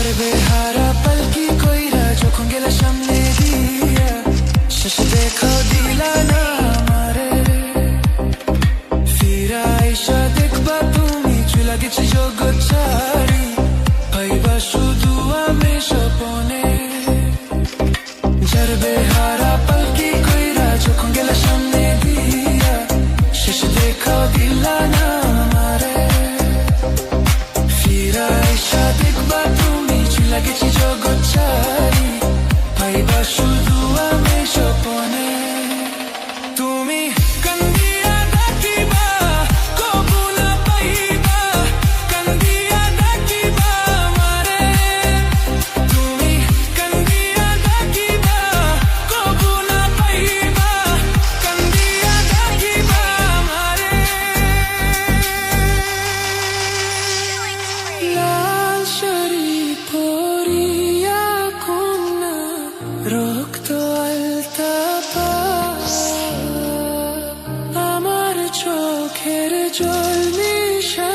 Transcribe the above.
করবে হারা পালকি কইরা যখন গেলা সামনে দিয়া শেষ দেখো দিলা না আমারে ফিরা আইসা দেখবা তুমি চুলা গেছে যোগ্য চোখের জল মিশা